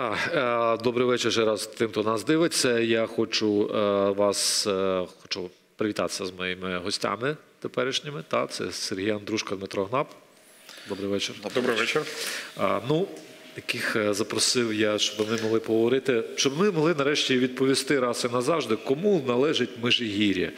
Е, Добрий вечір ще раз тим, хто нас дивиться. Я хочу е, вас е, хочу привітатися з моїми гостями теперішніми. Та, це Сергій Андрушка, Дмитро Гнап. Добрий вечір. Добрий вечір. Ну, яких запросив я, щоб вони могли поговорити, щоб ми могли нарешті відповісти раз і назавжди, кому належить Межигір'я.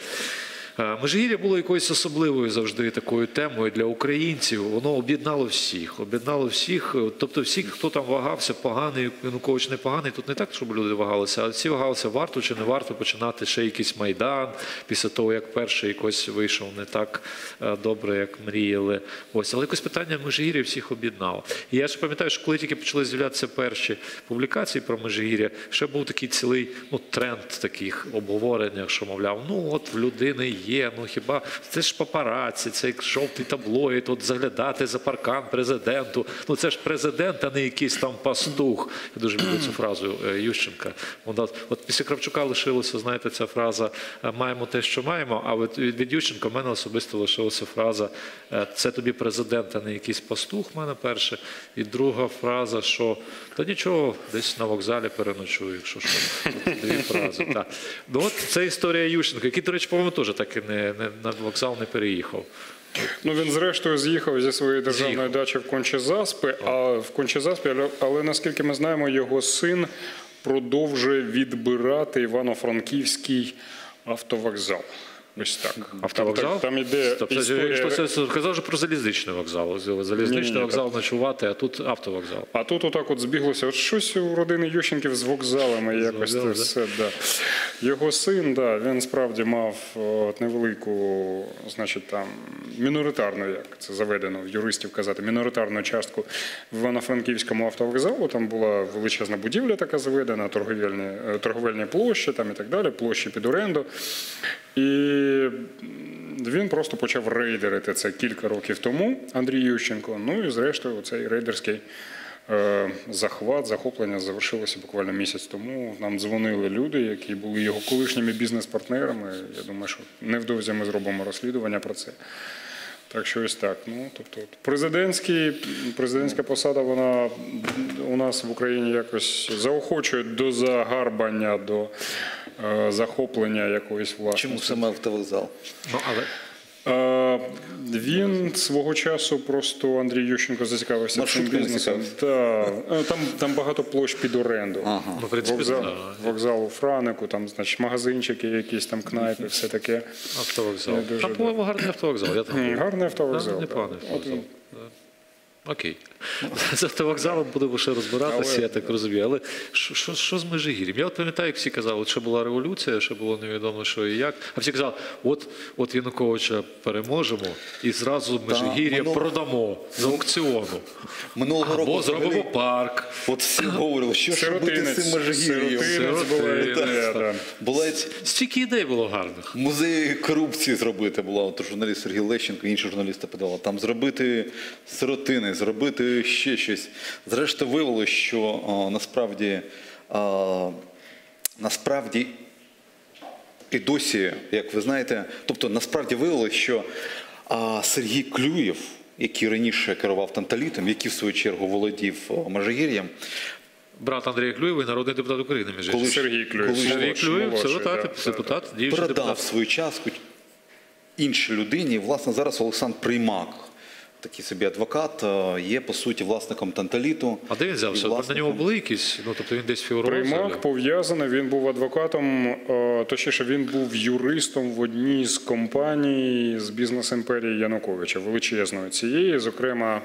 Е, Межигір'я було якоюсь особливою завжди такою темою для українців. Воно об'єднало всіх, об'єднало всіх. е, Тобто, всіх, хто там вагався, поганий, Янукович не поганий. Тут не так, щоб люди вагалися, а всі вагалися, варто чи не варто починати ще якийсь майдан після того, як перший якось вийшов не так е, добре, як мріяли. Ось, але якось питання Межигір'я всіх об'єднало. І я ж пам'ятаю, що коли тільки почали з'являтися перші публікації про Межигір'я, ще був такий цілий ну, тренд таких обговорення, що мовляв, ну от в людини є, ну хіба це ж папараці, це як жовтий таблоїд, от заглядати за паркан президенту. Ну це ж президент, а не якийсь там пастух. Я дуже люблю цю фразу е, Ющенка. Вона, от після Кравчука лишилося, знаєте, ця фраза е, маємо те, що маємо. А от від від Ющенка в мене особисто лишилася фраза е, це тобі президент, а не якийсь пастух. в мене перше. І друга фраза, що та нічого, десь на вокзалі переночую, якщо що. Дві фрази. Так. Ну от це історія Ющенка, який, до речі, по-моєму, теж так і не, не на вокзал не переїхав. Ну він зрештою з'їхав зі своєї державної З'їхав. дачі в Кончезаспи, а в Кончезаспі, але, але наскільки ми знаємо, його син продовжує відбирати Івано-Франківський автовокзал. Ось так. Автовокзал? Там, там іде Стоп, історія... що це, казав же про залізничний вокзал. Залізничний Ні-ні-ні, вокзал ночувати, а тут автовокзал. А тут отак от збіглося. От щось у родини Ющенків з вокзалами якось це вокзалом, да? все. Да. Його син, да, він справді мав от, невелику, значить, там міноритарну, як це заведено в юристів казати, міноритарну частку в Івано-Франківському автовокзалу. Там була величезна будівля така заведена, торговельні, е, торговельні площі там і так далі, площі під оренду. І він просто почав рейдерити це кілька років тому, Андрій Ющенко. Ну і зрештою, цей рейдерський е, захват, захоплення завершилося буквально місяць тому. Нам дзвонили люди, які були його колишніми бізнес-партнерами. Я думаю, що невдовзі ми зробимо розслідування про це. Так що ось так. Ну, тобто, президентський, президентська посада, вона у нас в Україні якось заохочує до загарбання, до захоплення якоїсь власності. Чому саме автовокзал? Ну, але Е, Він свого часу просто Андрій Ющенко зацікавився цим бізнесом. Та, е, там, там багато площ під оренду. Ага. ну, Вокзал, вокзал у Франику, там, значить, магазинчики, якісь там кнайпи, все таке. автовокзал. Дуже Там, по-моєму, гарний автовокзал. Я там Гарний автовокзал. Да, непоганий От, автовокзал. Окей. З автовокзалом будемо ще розбиратися, я так розумію. Але що, що, що з Межигір'ям? Я от пам'ятаю, як всі казали, от ще була революція, ще було невідомо, що і як. А всі казали, от, от Януковича переможемо і зразу Межигір'я минулого- продамо з аукціону. Минулого року Або зробимо парк. от всі говорили, що ж робити з цим Межигір'ям. сиротинець була Стільки ідей було гарних. музей корупції зробити, була от журналіст Сергій Лещенко, інші журналісти подали. Там зробити сиротини, зробити ще щось. Зрештою виявилося, що о, насправді, а, насправді і досі, як ви знаєте, тобто насправді виявилося, що а, Сергій Клюєв, який раніше керував Танталітом, який в свою чергу володів о, Межигір'ям, Брат Андрія Клюєва і народний депутат України, між іншим. Сергій Клюєв. Сергій Клюєв, це депутат, да, депутат, діючий передав депутат. свою частку іншій людині. Власне, зараз Олександр Приймак, такий собі адвокат, е, є по суті власником Танталіту. А де він взявся? На нього були якісь, ну тобто він десь фігурував? Приймак пов'язаний, він був адвокатом, е, точніше, він був юристом в одній з компаній з бізнес-імперії Януковича, величезної цієї. Зокрема,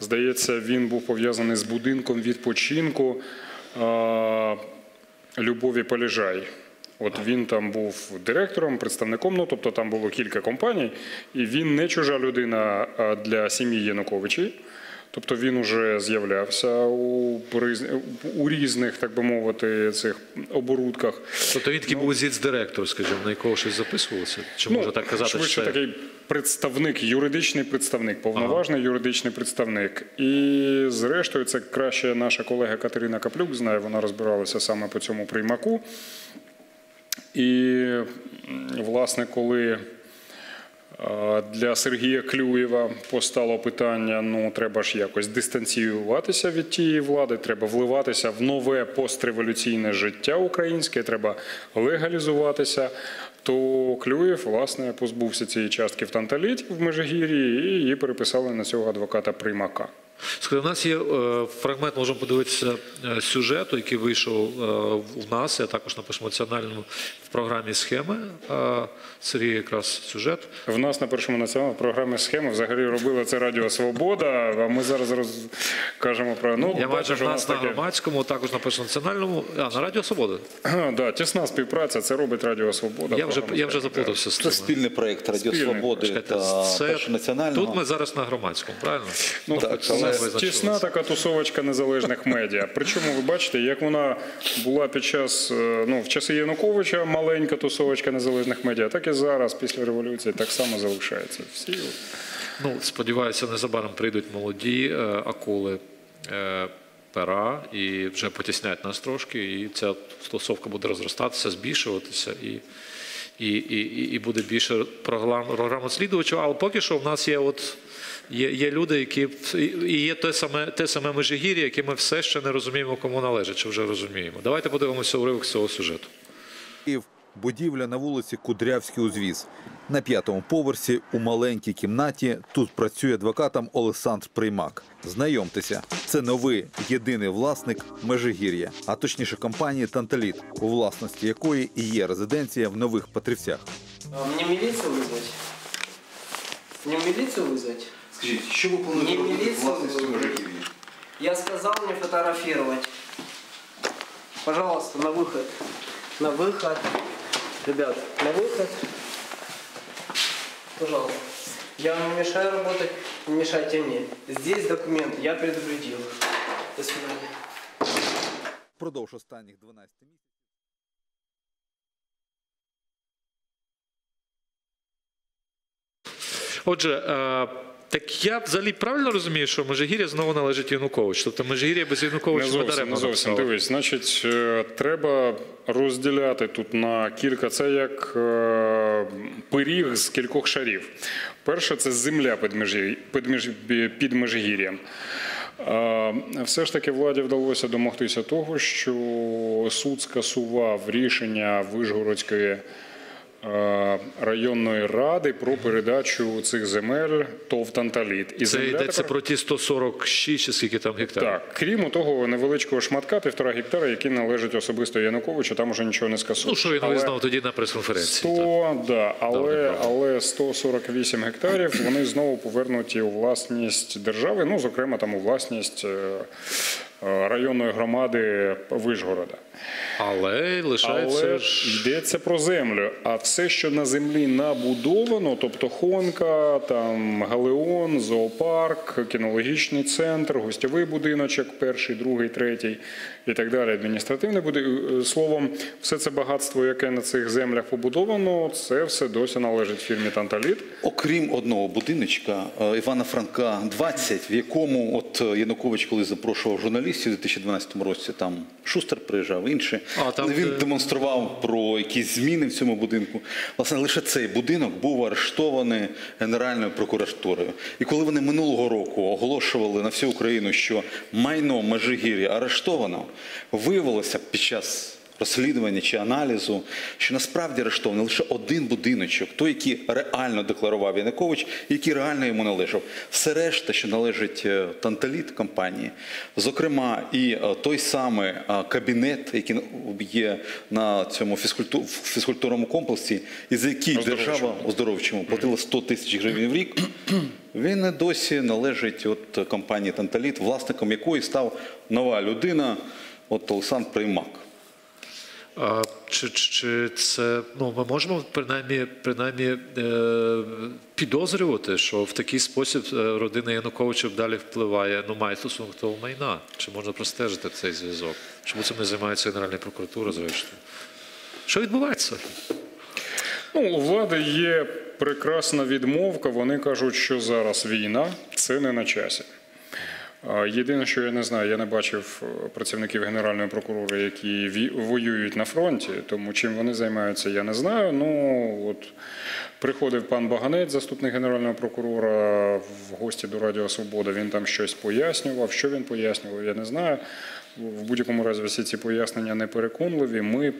здається, він був пов'язаний з будинком відпочинку е, Любові Поліжай. От він там був директором, представником, ну тобто там було кілька компаній, і він не чужа людина для сім'ї Януковичі. Тобто він уже з'являвся у, у різних, так би мовити, цих оборудках. Тобто він такий був зіц-директор, скажімо, на якого щось записувалося? Чи можна так казати? Ну, швидше що це- такий представник, юридичний представник, повноважний юридичний представник. І зрештою, це краще наша колега Катерина Каплюк знає, вона розбиралася саме по цьому приймаку. І, власне, коли Е, Для Сергія Клюєва постало питання: ну треба ж якось дистанціюватися від тієї влади, треба вливатися в нове постреволюційне життя українське, треба легалізуватися. То Клюєв, власне, позбувся цієї частки в Танталіті в Межигір'ї і її переписали на цього адвоката Примака. Скажи, у нас є е, фрагмент, можемо подивитися е, сюжету, який вийшов е, у нас. Я також напишу національному в програмі схеми. Сергій якраз сюжет. В нас на першому національному програмі схеми взагалі робила це Радіо Свобода. А ми зараз роз... кажемо про ну Я бачу у в нас на таке громадському, також напишу національному. А, на Радіо Свобода. да, тісна співпраця. Це робить Радіо Свобода. Я вже, програма я вже заплутався Це спільний проєкт Радіо Свободи та це- першонаціонального. Тут ми зараз на громадському, правильно? Ну, Так, так, тісна така тусовочка незалежних медіа. Причому ви бачите, як вона була під час е, ну в часи Януковича маленька тусовочка незалежних медіа, так і зараз, після революції, так само залишається. Всі Ну, сподіваюся, незабаром прийдуть молоді е, акули е, пера і вже потіснять нас трошки, і ця стосовка буде розростатися, збільшуватися і. І, і, і- буде більше програм, програм слідувачів. Але поки що в нас є, от, є, є люди, які і- і є те саме, те саме межигір'я, яке ми все ще не розуміємо, кому належить, чи вже розуміємо. Давайте подивимося уривок з цього сюжету. Будівля на вулиці Кудрявський узвіз. На п'ятому поверсі у маленькій кімнаті тут працює адвокатом Олександр Приймак. Знайомтеся, це новий єдиний власник Межигір'я, а точніше компанії Танталіт, у власності якої і є резиденція в нових Петрівцях. А Мне милицию вызвать? Мне милицию вызвать? Скажіть, що ви плануєте Ні, робити з міліцію. власністю Межигір'я? Я сказал не фотографировать. Пожалуйста, на выход. На выход. Ребят, на выход. Пожалуйста. Я вам не мешаю работать, не мешайте мне. Здесь документы, я предупредил. До свидания. Продовж останніх 12 місяців. Отже, е, так я взагалі правильно розумію, що Межигір'я знову належить Януковичу. Тобто Межигір'я без не Януковича зовсім, даремно не зовсім. написали. Дивись, значить, е, треба розділяти тут на кілька. Це як е, пиріг з кількох шарів. Перше це земля під, Межі- під, Меж- під Межигір'ям. Е, Все ж таки владі вдалося домогтися того, що суд скасував рішення Вишгородської е, районної ради про передачу цих земель ТОВ «Танталіт». І Це йдеться тепер- про ті 146 чи скільки там гектарів. так, крім того невеличкого шматка, півтора гектара, який належить особисто Януковичу, там уже нічого не скасує. Ну, що він Але визнав тоді на прес-конференції. так. 100, да, але, але 148 гектарів вони знову повернуті у власність держави, ну, зокрема, там у власність е, е, районної громади Вишгорода. Але лишається Але йдеться про землю. А все, що на землі набудовано, тобто Хонка, там Галеон, зоопарк, кінологічний центр, гостьовий будиночок, перший, другий, третій і так далі. Адміністративний будинок. Словом, все це багатство, яке на цих землях побудовано, це все досі належить фірмі Танталіт. Окрім одного будиночка е, Івана Франка 20, в якому от е, Янукович, коли запрошував журналістів у 2012 році, там Шустер приїжджав, інші. А, там, він демонстрував про якісь зміни в цьому будинку. Власне, лише цей будинок був арештований Генеральною прокуратурою. І коли вони минулого року оголошували на всю Україну, що майно Межигір'я арештовано, виявилося під час розслідування чи аналізу, що насправді арештований лише один будиночок, той, який реально декларував Янукович, який реально йому належав. Все решта, що належить е, Танталіт компанії, зокрема, і е, той самий е, кабінет, який є на цьому фізкульту- фізкультурному комплексі, і за який держава оздоровчому платила 100 тисяч гривень в рік. Він досі належить от компанії Танталіт, власником якої став нова людина, от Олександр Приймак. А, чи, чи, це ну ми можемо принаймні, принаймні е, підозрювати, що в такий спосіб е, родина Януковича далі впливає, ну має стосунок того майна? Чи можна простежити цей зв'язок? Чому цим не займається Генеральна прокуратура, зрештою? Що відбувається? Ну, у влади є прекрасна відмовка. Вони кажуть, що зараз війна, це не на часі. Єдине, що я не знаю, я не бачив е, працівників Генеральної прокуратури, які воюють на фронті, тому чим вони займаються, я не знаю. Ну от приходив пан Баганець, заступник генерального прокурора, в гості до Радіо Свобода. Він там щось пояснював. Що він пояснював, я не знаю. В будь-якому разі всі ці пояснення не переконливі. Ми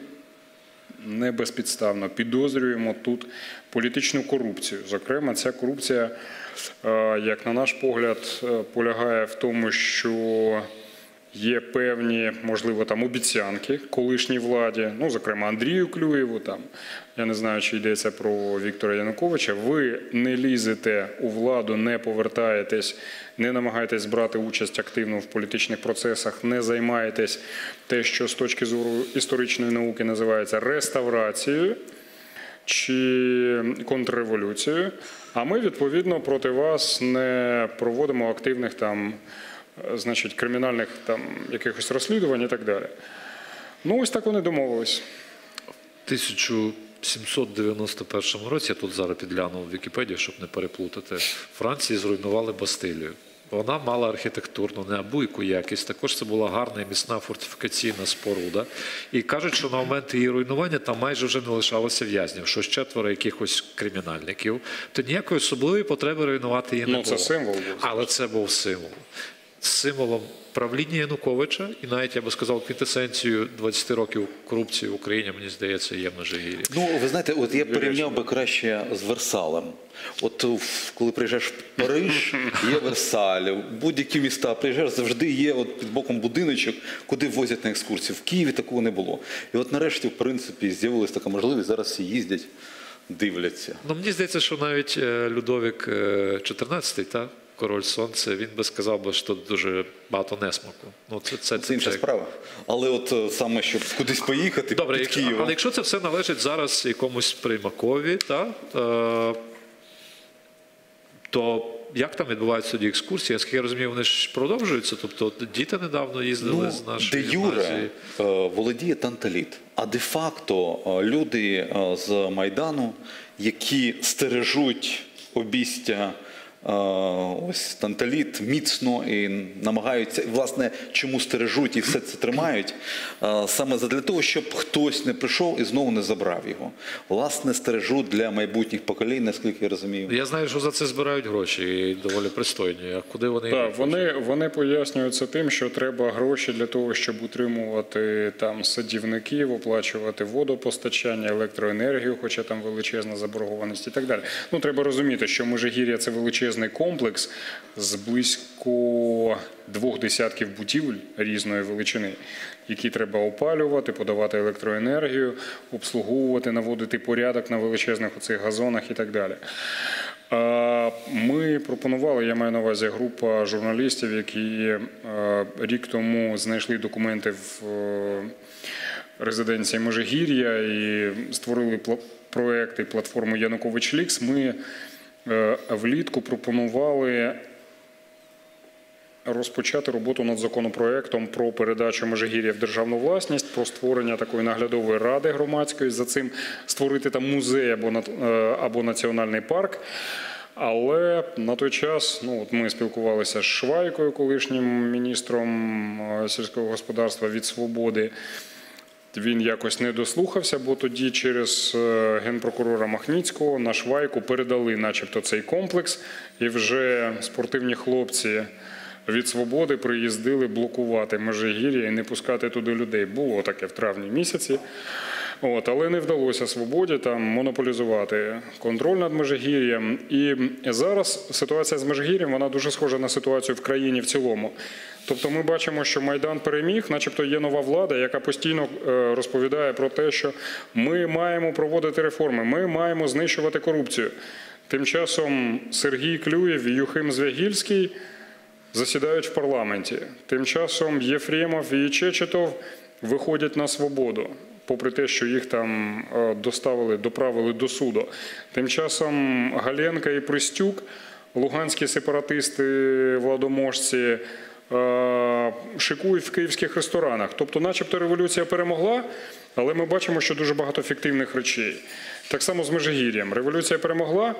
не безпідставно підозрюємо тут політичну корупцію. Зокрема, ця корупція, е, як на наш погляд, е, полягає в тому, що є певні, можливо, там обіцянки колишній владі, ну, зокрема, Андрію Клюєву, там, я не знаю, чи йдеться про Віктора Януковича. Ви не лізете у владу, не повертаєтесь, не намагаєтесь брати участь активно в політичних процесах, не займаєтесь те, що з точки зору історичної науки називається реставрацією чи контрреволюцією. А ми відповідно проти вас не проводимо активних там, значить, кримінальних там якихось розслідувань і так далі. Ну, ось так вони домовились. 1791 році, я тут зараз підглянув в Вікіпедію, щоб не переплутати, Франції зруйнували Бастилію. Вона мала архітектурну неабияку якість. Також це була гарна і міцна фортифікаційна споруда. І кажуть, що на момент її руйнування там майже вже не лишалося в'язнів, що четверо якихось кримінальників. То ніякої особливої потреби руйнувати її не Ну, було. це символ був. Але це був символ. Символом правління Януковича, і навіть я би сказав, квінтесенцією 20 років корупції в Україні, мені здається, є Межигір'я. Ну, ви знаєте, от я порівняв би краще з Версалем. От коли приїжджаєш в Париж, є Версаль, будь-які міста приїжджаєш, завжди є от під боком будиночок, куди возять на екскурсію. В Києві такого не було. І от нарешті, в принципі, з'явилася така можливість, зараз всі їздять, дивляться. Ну, мені здається, що навіть е, Людовік е, XIV, та, король сонце, він би сказав, би, що дуже багато несмаку. Ну, це, це, Це інша справа. Але от е, саме, щоб кудись поїхати Добре, під якщо, Києвом. але якщо це все належить зараз якомусь приймакові, та, е, то як там відбуваються тоді екскурсії? Я розумію, вони ж продовжуються. Тобто діти недавно їздили Ну, з нашої де Юре е, володіє танталіт, а де-факто е, люди з Майдану, які стережуть обістя. Ось танталіт міцно і намагаються, власне, чому стережуть і все це тримають, саме для того, щоб хтось не прийшов і знову не забрав його. Власне, стережуть для майбутніх поколінь, наскільки я розумію. Я знаю, що за це збирають гроші і доволі пристойні. А куди вони Так, вони, вони пояснюють це тим, що треба гроші для того, щоб утримувати там садівників, оплачувати водопостачання, електроенергію, хоча там величезна заборгованість і так далі. Ну треба розуміти, що Межигір'я це величезний комплекс з близько двох десятків будівель різної величини, які треба опалювати, подавати електроенергію, обслуговувати, наводити порядок на величезних оцих газонах і так далі. Ми пропонували, я маю на увазі група журналістів, які е, рік тому знайшли документи в е, резиденції Межигір'я і створили пла- проект і платформу Янукович Лікс. Ми влітку пропонували розпочати роботу над законопроектом про передачу Межигір'я в державну власність, про створення такої наглядової ради громадської. За цим створити там музей або, е, або національний парк. Але на той час ну, от ми спілкувалися з Швайкою, колишнім міністром е, сільського господарства від свободи. Він якось не дослухався, бо тоді через е, генпрокурора Махніцького на Швайку передали, начебто, цей комплекс, і вже спортивні хлопці від свободи приїздили блокувати Межигір'я і не пускати туди людей. Було таке в травні місяці. От, але не вдалося свободі там монополізувати контроль над Межигір'ям. І зараз ситуація з Межигір'ям вона дуже схожа на ситуацію в країні в цілому. Тобто ми бачимо, що Майдан переміг, начебто є нова влада, яка постійно е, розповідає про те, що ми маємо проводити реформи, ми маємо знищувати корупцію. Тим часом Сергій Клюєв і Юхим Звягільський засідають в парламенті. Тим часом Єфремов і Чечетов виходять на свободу, попри те, що їх там е, доставили, доправили до суду. Тим часом Галенка і Пристюк, луганські сепаратисти, владоможці. е, Шикують в київських ресторанах. Тобто, начебто, революція перемогла, але ми бачимо, що дуже багато фіктивних речей. Так само з Межигір'ям. Революція перемогла,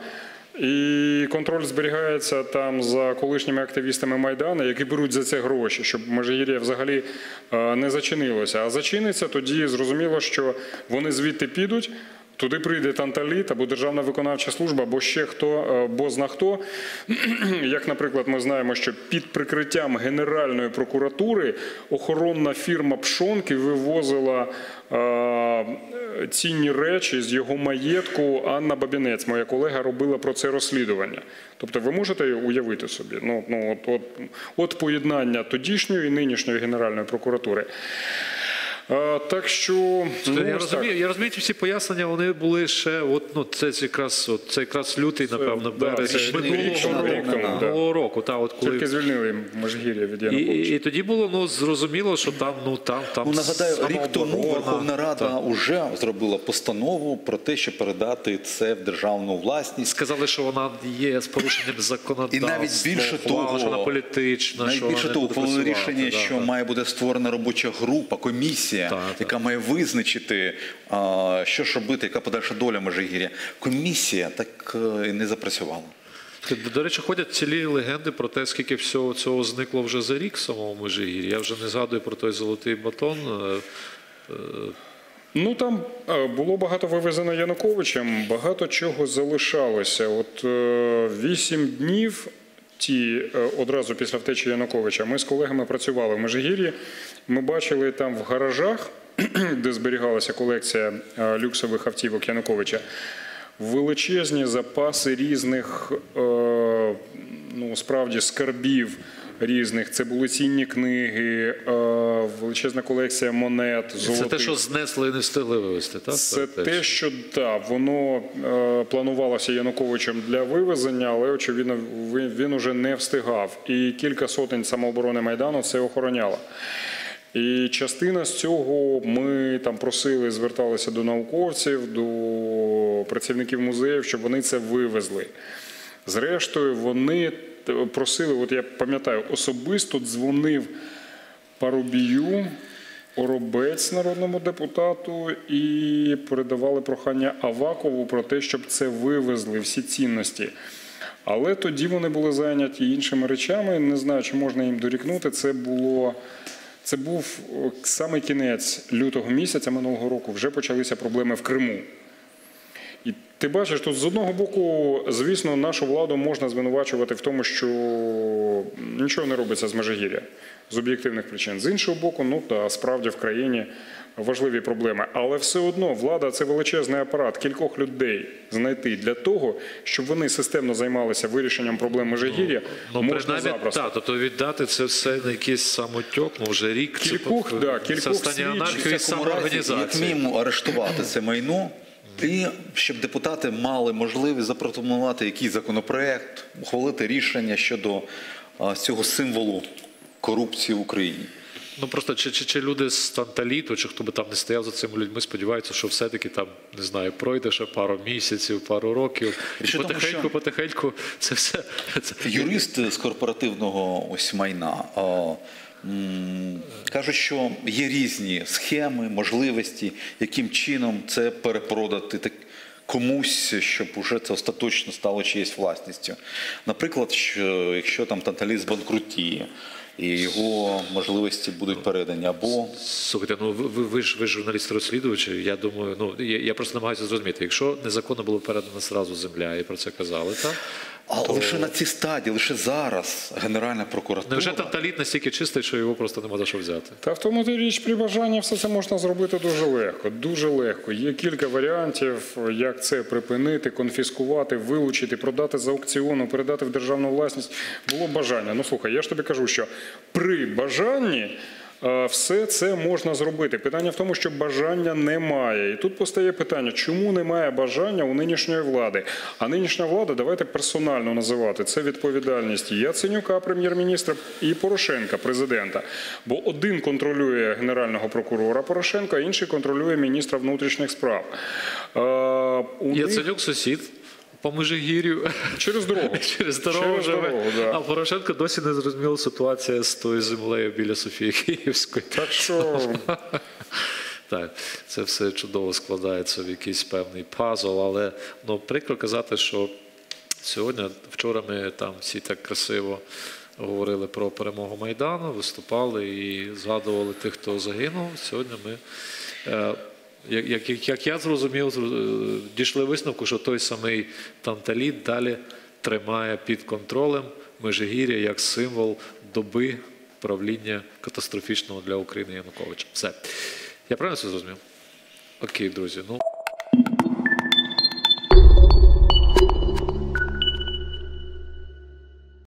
І контроль зберігається там за колишніми активістами Майдану, які беруть за це гроші, щоб Межигір'я взагалі е, не зачинилося. А зачиниться тоді зрозуміло, що вони звідти підуть. Туди прийде Танталіт або Державна виконавча служба, або ще хто, е, бозна хто. Як, наприклад, ми знаємо, що під прикриттям Генеральної прокуратури охоронна фірма Пшонки вивозила е, цінні речі з його маєтку. Анна Бабінець, моя колега, робила про це розслідування. Тобто, ви можете уявити собі, ну, ну от, от, от поєднання тодішньої і нинішньої Генеральної прокуратури. Так що ну, я ось так. розумію, я розумію, ці всі пояснення вони були ще, от, ну, це якраз, от, це якраз лютий, напевно, березень минулого року. та, от коли... Тільки звільнили Межгір'я від І, Януковича. і, і тоді було ну, зрозуміло, що там, ну, там, там Ну, нагадаю, рік тому. Верховна Рада вже зробила постанову про те, щоб передати це в державну власність. Сказали, що вона є з порушенням законодавства. І навіть більше того, що вона політична, що найбільше вона того, рішення, да, що да. має бути створена робоча група, комісія, Так, так. яка має визначити, що ж робити, яка подальша доля Межигір'я. Комісія так е, і не запрацювала. До, речі, ходять цілі легенди про те, скільки всього цього зникло вже за рік в самому Межигір'ї. Я вже не згадую про той золотий батон. е, Ну там е, було багато вивезено Януковичем, багато чого залишалося. От е, вісім днів. Ті е, одразу після втечі Януковича ми з колегами працювали в Межигір'ї. Ми бачили там в гаражах, де зберігалася колекція е, люксових автівок Януковича, величезні запаси різних, е, ну справді скарбів різних. Це були цінні книги, величезна колекція монет, Це золотих. те, що знесли і не встигли вивезти, так? Це те, що так, воно е, планувалося Януковичем для вивезення, але очевидно він, він уже не встигав. І кілька сотень самооборони Майдану це охороняло. І частина з цього ми там просили, зверталися до науковців, до працівників музеїв, щоб вони це вивезли. Зрештою, вони просили, от я пам'ятаю, особисто дзвонив Парубію, Оробець народному депутату і передавали прохання Авакову про те, щоб це вивезли всі цінності. Але тоді вони були зайняті іншими речами. Не знаю, чи можна їм дорікнути. Це було. Це був саме кінець лютого місяця минулого року. Вже почалися проблеми в Криму. І ти бачиш, тут з одного боку, звісно, нашу владу можна звинувачувати в тому, що нічого не робиться з Межигір'я з об'єктивних причин. З іншого боку, ну та справді в країні важливі проблеми. Але все одно влада це величезний апарат кількох людей знайти для того, щоб вони системно займалися вирішенням проблем Межигір'я. Ну, можна принаймні, запросто. так, тобто віддати це все на якийсь самотьок, ну вже рік. Кількох, тобто, да, кількох стання слідчих. цьому разі, як мінімум, арештувати це майно. І щоб депутати мали можливість запропонувати якийсь законопроект, ухвалити рішення щодо а, цього символу корупції в Україні. Ну просто чи, чи, чи люди з Танталіту, чи хто би там не стояв за цими людьми, сподіваються, що все-таки там не знаю, пройде ще пару місяців, пару років. І тому, потихеньку, що- потихеньку це все. Це... Юристи з корпоративного ось майна а, кажуть, що є різні схеми, можливості, яким чином це перепродати так, комусь, щоб уже це остаточно стало чиєюсь власністю. Наприклад, що якщо там Танталіс банкрутіє. І його можливості будуть передані або Слухайте, ну ви, ви, ж ви ж журналісти-розслідувачі. Я думаю, ну я, я просто намагаюся зрозуміти, якщо незаконно було передано зразу земля, і про це казали, так? А лише на цій стадії, лише зараз Генеральна прокуратура. Невже Танталіт настільки чистий, що його просто нема за що взяти? Та в тому то річ при бажанні все це можна зробити дуже легко. Дуже легко. Є кілька варіантів, як це припинити, конфіскувати, вилучити, продати з аукціону, передати в державну власність. Було бажання. Ну слухай, я ж тобі кажу, що при бажанні. Е, Все це можна зробити. Питання в тому, що бажання немає. І тут постає питання, чому немає бажання у нинішньої влади? А нинішня влада, давайте персонально називати це відповідальність Яценюка, прем'єр-міністра, і Порошенка, президента. Бо один контролює генерального прокурора Порошенка, інший контролює міністра внутрішніх справ. Е, Яценюк сусід по Межигір'ю. Через дорогу. Через дорогу Через живе. дорогу, да. А Порошенко досі не зрозуміла ситуація з тою землею біля Софії Київської. Так що Так, це все чудово складається в якийсь певний пазл, але ну, прикро казати, що Сьогодні, вчора ми там всі так красиво говорили про перемогу Майдану, виступали і згадували тих, хто загинув. Сьогодні ми, е, як, як, як- я зрозумів, зр- е, дійшли висновку, що той самий Танталіт далі тримає під контролем Межигір'я як символ доби правління катастрофічного для України Януковича. Все. Я правильно все зрозумів? Окей, друзі. Ну.